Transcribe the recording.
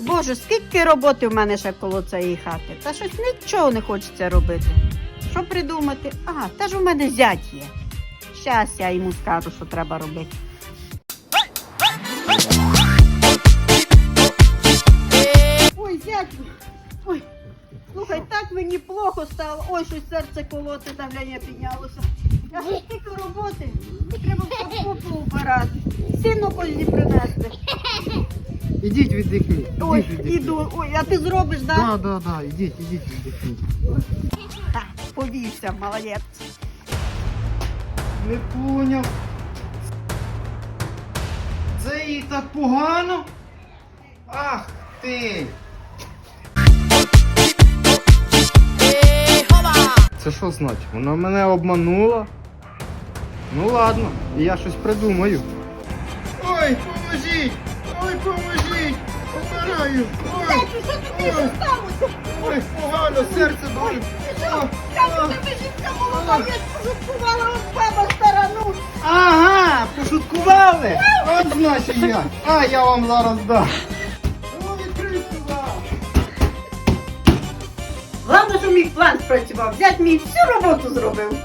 Боже, скільки роботи в мене ще коло цієї хати. Та щось нічого не хочеться робити. Що придумати? А, та ж у мене зять є. Щас я йому скажу, що треба робити. Ой, зять. Ой, слухай, так мені плохо стало. Ой, щось серце колоти, давлення піднялося. А ще скільки роботи. Треба в капоту убирати. Сіно козі принести. Ідіть віддихніть. Ой, ідіть віддихніть. іду. Ой, а ти зробиш, так? Да, да, да, ідіть, ідіть віддихніть. Так, повівся, молодець. Не поняв. Це їй так погано? Ах ти! Це що значить? Вона мене обманула? Ну ладно, я щось придумаю. Ой, поможіть! Ой, поможіть! Помираю! Ой, що тобі ой, сталося? ой, погано, серце болить! О, Кажу, тебе жінка молода, я ж пожуткувала от баба стара, ну. Ага, пошуткували? От значить я. А я вам зараз дам. Ну, відкрий сюди. Що мій план спрацював. Зять мій всю роботу зробив.